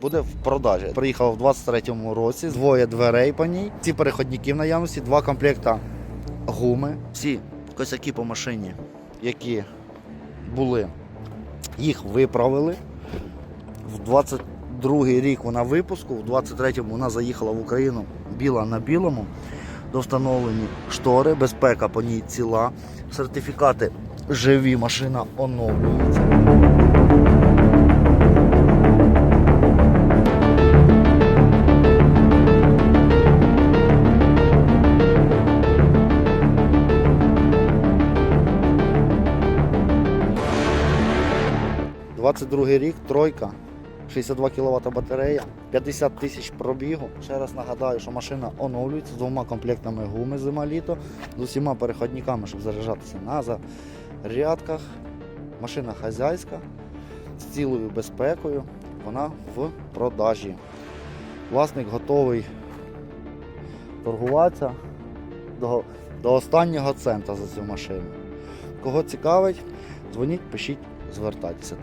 Буде в продажі. Приїхав в 23-му році, двоє дверей по ній, ці переходники в наявності, два комплекта гуми. Всі косяки по машині, які були, їх виправили. В 22-й рік вона випуску, в 23-му вона заїхала в Україну біла на білому. Довстановлені штори, безпека по ній ціла, сертифікати живі, машина оновлюється. – 22 рік, тройка, 62 кВт батарея, 50 тисяч пробігу. Ще раз нагадаю, що машина оновлюється з двома комплектами гуми зима-літо, з усіма переходниками, щоб заряджатися на зарядках. Машина хазяйська з цілою безпекою. Вона в продажі. Власник готовий торгуватися до, до останнього цента за цю машину. Кого цікавить, дзвоніть, пишіть, звертайтеся.